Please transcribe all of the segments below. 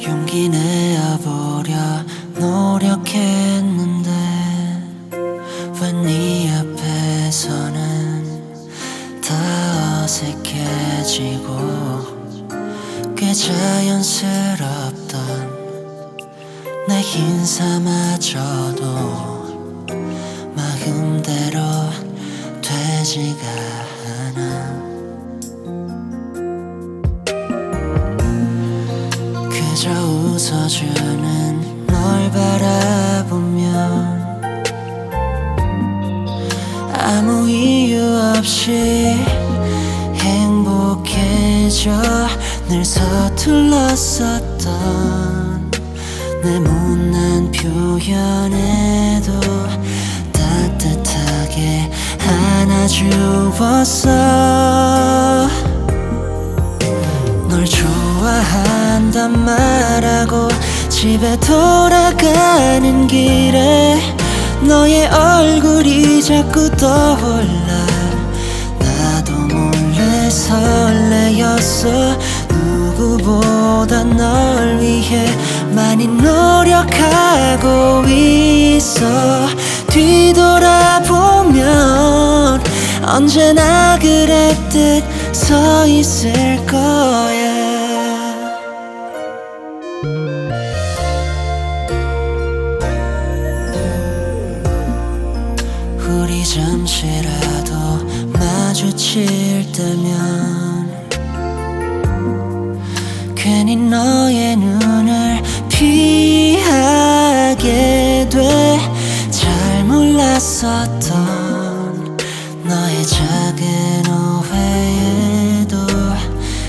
용기 내어보려 노력했는데 왜 네 앞에서는 다 색해 지고 꽤 자연스럽던 내 인사마저도 마음대로 되지가 않아. 그저 웃어주는 널 바라보면 아무 이유 없이 행복해져 늘 서툴렀었던 내 못난 표현에도 따뜻하게 안아주었어. 널 좋아한단 말하고 집에 돌아가는 길에 너의 얼굴이 자꾸 떠올라. 나도 몰래 설레였어. 누구보다 널 위해 많이 노력하고 있어. 뒤돌아보면 언제나 그랬듯 서 있을 거야. 우리 잠시라도 마주칠 때면 괜히 너의 눈 을 피하게 돼. 잘 몰랐었던 너의 작은 오해에도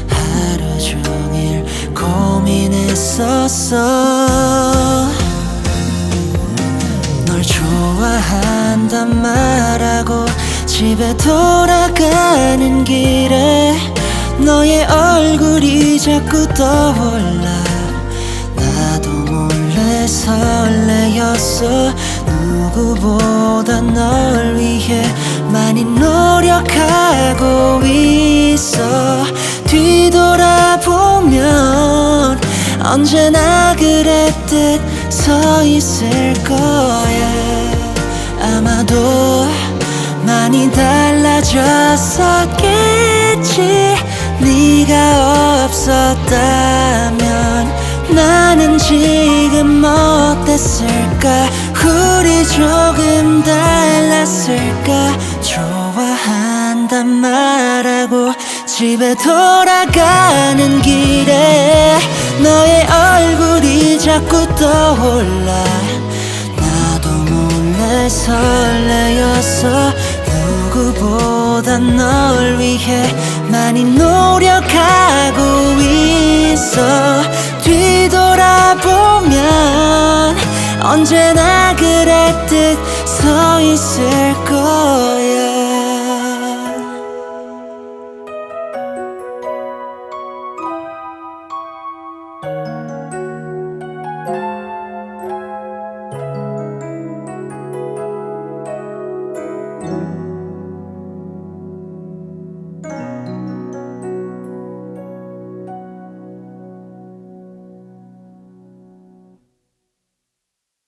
하루 종일 고민했었어. 널 좋아한단 말하고 집에 돌아가는 길에 너의 얼굴이 자꾸 떠올라 설레였어. 누구보다 널 위해 많이 노력하고 있어. 뒤돌아보면 언제나 그랬듯 서 있을 거야. 아마도 많이 달라졌었겠지. 네가 없었다면 나는 지금 어땠을까? 우리 조금 달랐을까? 좋아한단 말하고 집에 돌아가는 길에 너의 얼굴이 자꾸 떠올라. 나도 몰래 설레였어. 누구보다 널 위해 많이 노력하고 있어. 뒤돌아보면 언제나 그랬듯 서 있을 거야